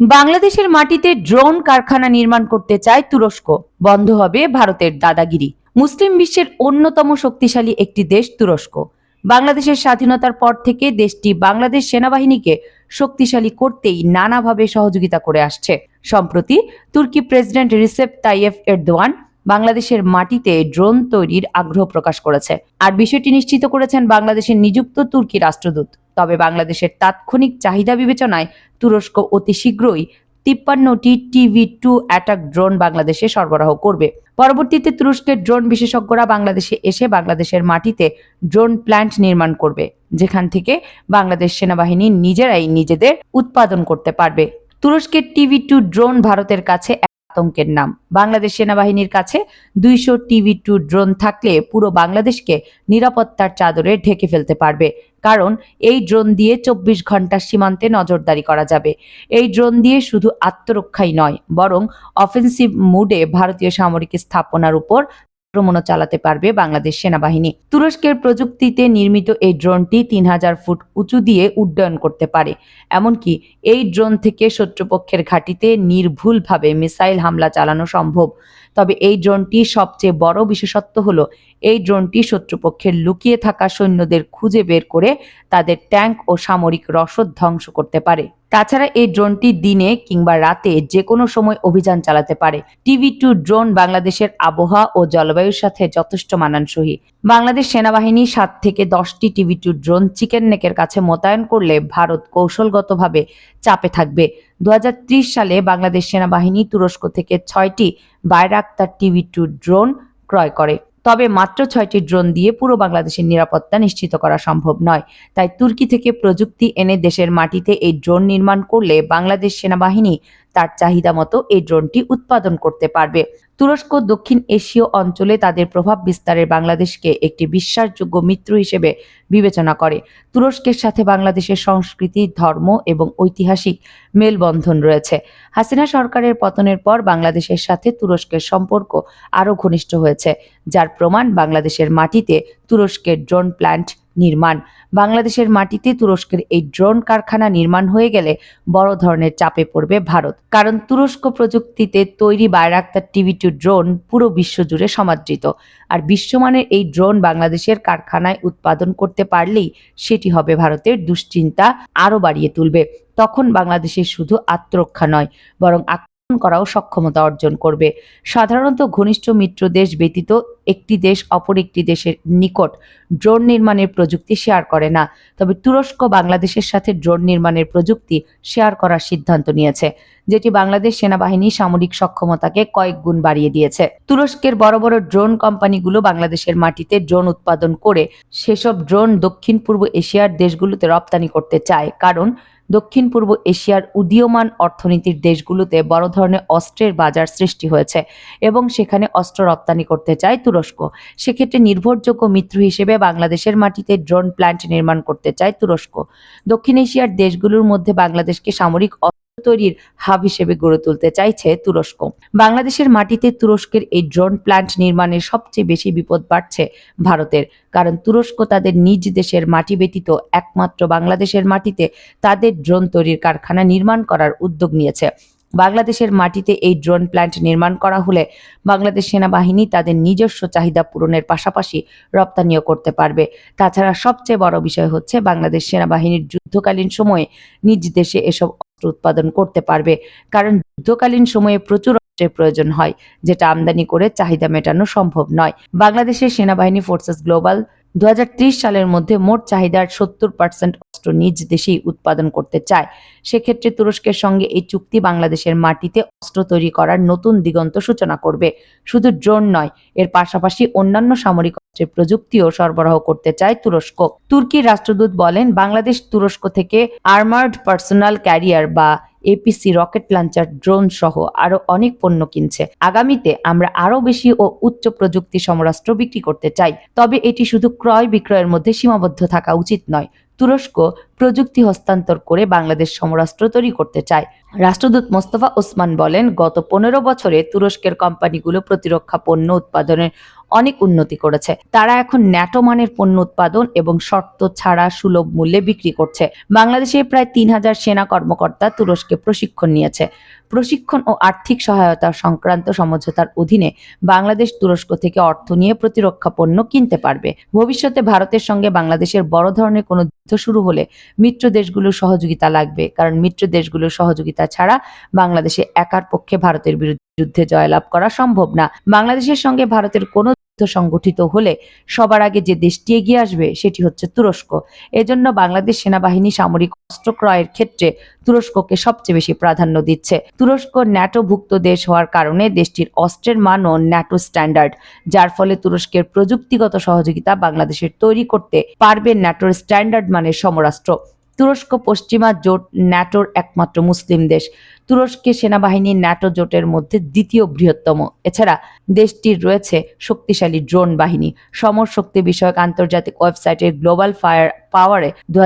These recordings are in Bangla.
বাংলাদেশের মাটিতে ড্রোন কারখানা নির্মাণ করতে চায় তুরস্ক। বন্ধ হবে ভারতের দাদাগিরি। মুসলিম বিশ্বের অন্যতম শক্তিশালী একটি দেশ তুরস্ক। বাংলাদেশের স্বাধীনতার পর থেকে দেশটি বাংলাদেশ সেনাবাহিনীকে শক্তিশালী করতেই নানাভাবে সহযোগিতা করে আসছে। সম্প্রতি তুর্কি প্রেসিডেন্ট রিসেপ তাইয়েফ এরদোয়ান বাংলাদেশের মাটিতে ড্রোন তৈরির আগ্রহ প্রকাশ করেছে। আর বিষয়টি নিশ্চিত করেছেন বাংলাদেশের নিযুক্ত তুর্কি রাষ্ট্রদূত। তবে বাংলাদেশের তাৎক্ষণিক চাহিদা বিবেচনায় তুরস্ক অতি শীঘ্রই তিপ্পান্নটি টিভি টু অ্যাটাক ড্রোন বাংলাদেশে সরবরাহ করবে। পরবর্তীতে তুরস্কের ড্রোন বিশেষজ্ঞরা বাংলাদেশে এসে বাংলাদেশের মাটিতে ড্রোন প্ল্যান্ট নির্মাণ করবে, যেখান থেকে বাংলাদেশ সেনাবাহিনী নিজেরাই নিজেদের উৎপাদন করতে পারবে। তুরস্কের টিভি টু ড্রোন ভারতের কাছে আতঙ্কের নাম। বাংলাদেশ সেনাবাহিনীর কাছে দুইশো টিভি টু ড্রোন থাকলে পুরো বাংলাদেশকে নিরাপত্তার চাদরে ঢেকে ফেলতে পারবে। কারণ এই ড্রোন দিয়ে চব্বিশ ঘণ্টা সীমান্তে নজরদারি করা যাবে। এই ড্রোন দিয়ে শুধু আত্মরক্ষাই নয়, বরং অফেন্সিভ মুডে ভারতীয় সামরিক স্থাপনার উপর আক্রমণও চালাতে পারবে বাংলাদেশ সেনাবাহিনী। তুরস্কের প্রযুক্তিতে নির্মিত এই ড্রোনটি তিন হাজার ফুট উঁচু দিয়ে উড্ডয়ন করতে পারে। এমনকি এই ড্রোন থেকে শত্রুপক্ষের ঘাঁটিতে নির্ভুলভাবে মিসাইল হামলা চালানো সম্ভব। তবে এই ড্রোনটি সবচেয়ে বড় বিশেষত্ব হলো, এই ড্রোনটি শত্রুপক্ষের লুকিয়ে থাকা সৈন্যদের খুঁজে বের করে তাদের ট্যাঙ্ক ও সামরিক রসদ ধ্বংস করতে পারে। তাছাড়া এই ড্রোনটি দিনে কিংবা রাতে যে কোনো সময় অভিযান চালাতে পারে। টিভি টু ড্রোন বাংলাদেশের আবহাওয়া ও জলবায়ুর সাথে যথেষ্ট মানানসই। বাংলাদেশ সেনাবাহিনী সাত থেকে দশটি টিভি টু ড্রোন চিকেন নেকের কাছে মোতায়েন করলে ভারত কৌশলগতভাবে চাপে থাকবে। দু হাজার ত্রিশ সালে বাংলাদেশ সেনাবাহিনী তুরস্ক থেকে ছয়টি বাইরাক্তার টিভি টু ড্রোন ক্রয় করে। তবে মাত্র ছয়টি ড্রোন দিয়ে পুরো বাংলাদেশের নিরাপত্তা নিশ্চিত করা সম্ভব নয়। তাই তুর্কি থেকে প্রযুক্তি এনে দেশের মাটিতে এই ড্রোন নির্মাণ করলে বাংলাদেশ সেনাবাহিনী তার চাহিদা মতো এই ড্রোনটি উৎপাদন করতে পারবে। তুরস্ক, দক্ষিণ এশীয় অঞ্চলে তাদের প্রভাব বিস্তারের বাংলাদেশকে একটি বিশ্বাসযোগ্য মিত্র হিসেবে বিবেচনা করে। তুরস্কের সাথে বাংলাদেশের সংস্কৃতি, ধর্ম এবং ঐতিহাসিক মেলবন্ধন রয়েছে। হাসিনা সরকারের পতনের পর বাংলাদেশের সাথে তুরস্কের সম্পর্ক আরও ঘনিষ্ঠ হয়েছে, যার প্রমাণ বাংলাদেশের মাটিতে তুরস্কের ড্রোন প্ল্যান্ট নির্মাণ। বাংলাদেশের মাটিতে তুরস্কের এই ড্রোন কারখানা নির্মাণ হয়ে গেলে বড় ধরনের চাপে পড়বে ভারত। কারণ তুরস্ক প্রযুক্তিতে তৈরি বায়রাক্তার টিভি টু ড্রোন পুরো বিশ্বজুড়ে সমাদৃত। আর বিশ্বমানের এই ড্রোন বাংলাদেশের কারখানায় উৎপাদন করতে পারলেই সেটি হবে ভারতের দুশ্চিন্তা আরও বাড়িয়ে তুলবে। তখন বাংলাদেশের শুধু আত্মরক্ষা নয়, বরং করাও সক্ষমতা অর্জন করবে। সাধারণত ঘনিষ্ঠ মিত্র দেশ ব্যতীত একটি দেশ অপর একটি দেশের নিকট ড্রোন নির্মাণের প্রযুক্তি শেয়ার করে না। তবে তুরস্ক বাংলাদেশের সাথে ড্রোন নির্মাণের প্রযুক্তি শেয়ার করার সিদ্ধান্ত নিয়েছে, যেটি বাংলাদেশ সেনাবাহিনী সামরিক সক্ষমতাকে কয়েক গুণ বাড়িয়ে দিয়েছে। তুরস্কের বড় বড় ড্রোন কোম্পানিগুলো বাংলাদেশের মাটিতে ড্রোন উৎপাদন করে সেসব ড্রোন দক্ষিণ পূর্ব এশিয়ার দেশগুলোতে রপ্তানি করতে চায়, কারণ দক্ষিণ পূর্ব এশিয়ার উদীয়মান অর্থনীতির দেশগুলোতে বড় ধরনের অস্ত্রের বাজার সৃষ্টি হয়েছে এবং সেখানে অস্ত্র রপ্তানি করতে চায় তুরস্ক। সেক্ষেত্রে নির্ভরযোগ্য মিত্র হিসেবে বাংলাদেশের মাটিতে ড্রোন প্ল্যান্ট নির্মাণ করতে চায় তুরস্ক। দক্ষিণ এশিয়ার দেশগুলোর মধ্যে বাংলাদেশকে সামরিক তৈরির হাব হিসেবে গড়ে তুলতে চাইছে তুরস্ক। বাংলাদেশের মাটিতে তুরস্কের এই ড্রোন প্ল্যান্ট নির্মাণের সবচেয়ে বেশি বিপদ বাড়ছে ভারতের, কারণ তুরস্ক তাদের নিজ দেশের মাটি ব্যতীত একমাত্র বাংলাদেশের মাটিতে তাদের ড্রোন তৈরির কারখানা নির্মাণ করার উদ্যোগ নিয়েছে। বাংলাদেশের মাটিতে এই ড্রোন প্ল্যান্ট নির্মাণ করা হলে বাংলাদেশ সেনাবাহিনী তাদের নিজস্ব চাহিদা পূরণের পাশাপাশি রপ্তানিও করতে পারবে। তাছাড়া সবচেয়ে বড় বিষয় হচ্ছে বাংলাদেশ সেনাবাহিনীর যুদ্ধকালীন সময়ে নিজ দেশে এসব উৎপাদন করতে পারবে। কারণ যুদ্ধকালীন সময়ে প্রচুর অস্ত্রের প্রয়োজন হয়, যেটা আমদানি করে চাহিদা মেটানো সম্ভব নয়। বাংলাদেশের সেনাবাহিনী ফোর্সেস গ্লোবাল দুহাজার ত্রিশ সালের মধ্যে মোট চাহিদার সত্তর পার্সেন্ট অস্ত্র নিজ দেশেই উৎপাদন করতে চায়। সেক্ষেত্রে তুরস্কের সঙ্গে এই চুক্তি বাংলাদেশের মাটিতে অস্ত্র তৈরি করার নতুন দিগন্ত সূচনা করবে। শুধু ড্রোন নয়, এর পাশাপাশি অন্যান্য সামরিক অস্ত্রের প্রযুক্তিও সরবরাহ করতে চায় তুরস্ক। তুর্কির রাষ্ট্রদূত বলেন, বাংলাদেশ তুরস্ক থেকে আর্মার্ড পার্সোনাল ক্যারিয়ার বা এপিসি রকেট লঞ্চার ড্রোন সহ আরও অনেক পণ্য কিনছে। আগামীতে আমরা আরও বেশি ও উচ্চ প্রযুক্তি সমরাস্ত্র বিক্রি করতে চাই। তবে এটি শুধু ক্রয় বিক্রয়ের মধ্যে সীমাবদ্ধ থাকা উচিত নয়, তুরস্ক প্রযুক্তি হস্তান্তর করে বাংলাদেশ সমরাস্ত্র তৈরি করতে চায়। রাষ্ট্রদূত মোস্তফা ওসমান বলেন, গত পনেরো বছরে তুরস্কের কোম্পানিগুলো প্রতিরক্ষা পণ্য উৎপাদনের অনেক উন্নতি করেছে। তারা এখন ন্যাটো মানের পণ্য উৎপাদন এবং শর্ত ছাড়া সুলভ মূল্যে বিক্রি করছে। বাংলাদেশে প্রায় তিন হাজার সেনা কর্মকর্তা তুরস্কে প্রশিক্ষণ নিয়েছে। প্রশিক্ষণ ও আর্থিক সহায়তা সংক্রান্ত সমঝোতার অধীনে বাংলাদেশ তুরস্ক থেকে অর্থ নিয়ে প্রতিরক্ষা পণ্য কিনতে পারবে। ভবিষ্যতে ভারতের সঙ্গে বাংলাদেশের বড় ধরনের কোনো যুদ্ধ শুরু হলে মিত্র দেশগুলোর সহযোগিতা লাগবে। কারণ মিত্র দেশগুলোর সহযোগিতা ছাড়া বাংলাদেশে একার পক্ষে ভারতের বিরুদ্ধে যুদ্ধে জয়লাভ করা সম্ভব না। বাংলাদেশের সঙ্গে ভারতের কোনো সংগঠিত হলে সবার আগে যে দেশটি এগিয়ে আসবে সেটি হচ্ছে তুরস্ক। এজন্য বাংলাদেশ সেনাবাহিনী সামরিক অস্ত্র ক্রয়ের ক্ষেত্রে তুরস্ককে সবচেয়ে বেশি প্রাধান্য দিচ্ছে। তুরস্ক ন্যাটোভুক্ত দেশ হওয়ার কারণে দেশটির অস্ত্রের মানও ন্যাটো স্ট্যান্ডার্ড, যার ফলে তুরস্কের প্রযুক্তিগত সহযোগিতা বাংলাদেশের তৈরি করতে পারবে ন্যাটোর স্ট্যান্ডার্ড মানের সমরাষ্ট্র তুরস্ক পশ্চিমা জোট ন্যাটোর একমাত্র মুসলিম দেশ। তুরস্কের সেনাবাহিনী ন্যাটো জোটের মধ্যে দ্বিতীয় বৃহত্তম। এছাড়া দেশটির রয়েছে শক্তিশালী ড্রোন বাহিনী। সমর শক্তি বিষয়ক আন্তর্জাতিক ওয়েবসাইটের গ্লোবাল ফায়ার পাওয়ারে দু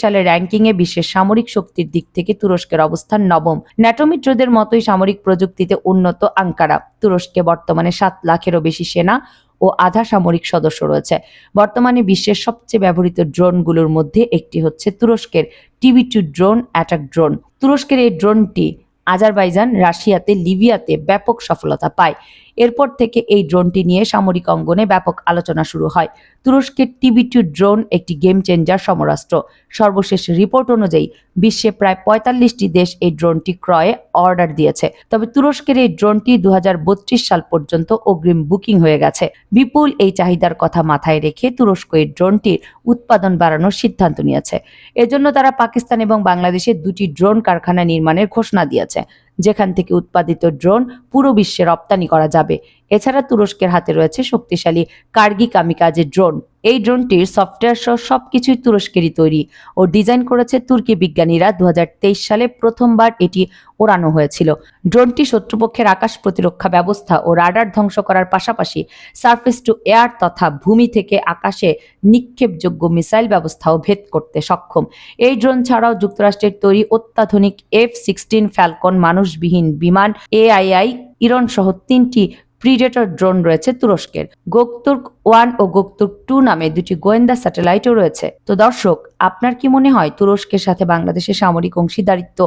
সালের র্যাঙ্কিংয়ে বিশ্বের সামরিক শক্তির দিক থেকে তুরস্কের অবস্থান নবম। ন্যাটো মিত্রদের মতোই সামরিক প্রযুক্তিতে উন্নত আঙ্কারা। তুরস্কে বর্তমানে সাত লাখেরও বেশি সেনা ও আধা সামরিক সদস্য রয়েছে। বর্তমানে বিশ্বের সবচেয়ে ব্যবহৃত ড্রোনগুলোর মধ্যে একটি হচ্ছে তুরস্কের TB two drone, attack drone. তুরস্কের এই ড্রোনটি আজারবাইজান রাশিয়াতে লিবিয়াতে ব্যাপক সফলতা পায়। এরপর থেকে এই ড্রোনটি নিয়ে সামরিক অঙ্গনে ব্যাপক আলোচনা শুরু হয়। তুরস্কের টিভি টু ড্রোন একটি গেম চেঞ্জার সমরাষ্ট্র সর্বশেষ রিপোর্ট অনুযায়ী, বিশ্বে প্রায় পঁয়তাল্লিশটি দেশ এই ড্রোনটি ক্রয়ে অর্ডার দিয়েছে। তবে তুরস্কের এই ড্রোনটি দু হাজার বত্রিশ সাল পর্যন্ত অগ্রিম বুকিং হয়ে গেছে। বিপুল এই চাহিদার কথা মাথায় রেখে তুরস্ক এই ড্রোনটির উৎপাদন বাড়ানোর সিদ্ধান্ত নিয়েছে। এজন্য তারা পাকিস্তান এবং বাংলাদেশে দুটি ড্রোন কারখানা নির্মাণের ঘোষণা দিয়েছে। যেখান থেকে উৎপাদিত ড্রোন পুরো বিশ্বে রপ্তানি করা যাবে। এছাড়া তুরস্কের হাতে রয়েছে শক্তিশালী কার্গি কামিকাজে ড্রোন। এই ড্রোনটির সফটওয়্যার সহ সবকিছুই তুরস্কেরই তৈরি ও ডিজাইন করেছে তুর্কি বিজ্ঞানীরা। দুহাজার তেইশ সালে প্রথমবার এটি ওড়ানো হয়েছিল। ড্রোনটি শত্রুপক্ষের আকাশ প্রতিরক্ষা ব্যবস্থা ও রাডার ধ্বংস করার পাশাপাশি সার্ফেস টু এয়ার তথা ভূমি থেকে আকাশে নিক্ষেপযোগ্য মিসাইল ব্যবস্থাও ভেদ করতে সক্ষম। এই ড্রোন ছাড়াও যুক্তরাষ্ট্রের তৈরি অত্যাধুনিক এফ সিক্সটিন ফ্যালকন মানুষবিহীন বিমান এআইআই ইরন সহ তিনটি প্রিডেটর ড্রোন রয়েছে তুরস্কের। গোকতুর্ক ওয়ান ও গোকতুর্ক টু নামে দুটি গোয়েন্দা স্যাটেলাইটও রয়েছে। তো দর্শক, আপনার কি মনে হয় তুরস্কের সাথে বাংলাদেশের সামরিক অংশীদারিত্ব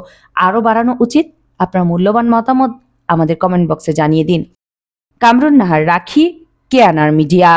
আরও বাড়ানো উচিত? আপনার মূল্যবান মতামত আমাদের কমেন্ট বক্সে জানিয়ে দিন। কামরুন নাহার রাখি কেয়ানার মিডিয়া।